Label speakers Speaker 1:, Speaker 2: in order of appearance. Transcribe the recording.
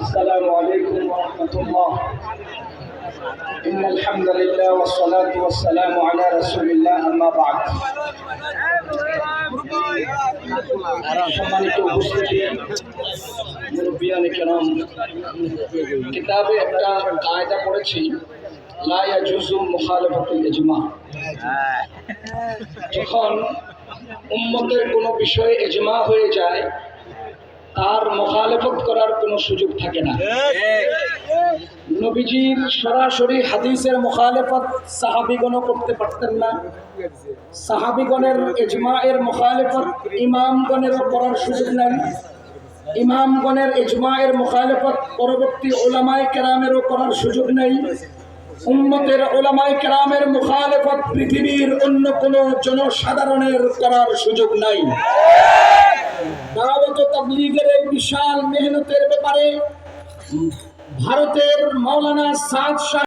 Speaker 1: السلام عليكم ورحمة الله إن الحمد لله والصلاة والسلام على رسول الله أما بعد সম্মানিত উপস্থিতি মুরব্বিয়ানে কেরাম কিতাবে একটা কায়দা পড়েছি লা ইয়াজুজু মুখালাফাতুল ইজমা যখন উম্মতের কোনো বিষয়ে এজমা হয়ে যায়, তার মোখালেফত করার কোনো সুযোগ থাকে না। নবীজির সরাসরি হাদিসের মোখালেফত সাহাবিগণও করতে পারতেন না। সাহাবিগণের এজমা এর মোখালেফত ইমামগণেরও করার সুযোগ নাই। ইমামগণের এজমা এর মোখালেফত পরবর্তী ওলামায় কেরামেরও করার সুযোগ নেই। উম্মতের ওলামায় কেরামের মুখালেফত পৃথিবীর অন্য কোনো জনসাধারণের করার সুযোগ নাই। ও এই বিশাল মেহনতের ব্যাপারে ভারতের মৌলানা সাদ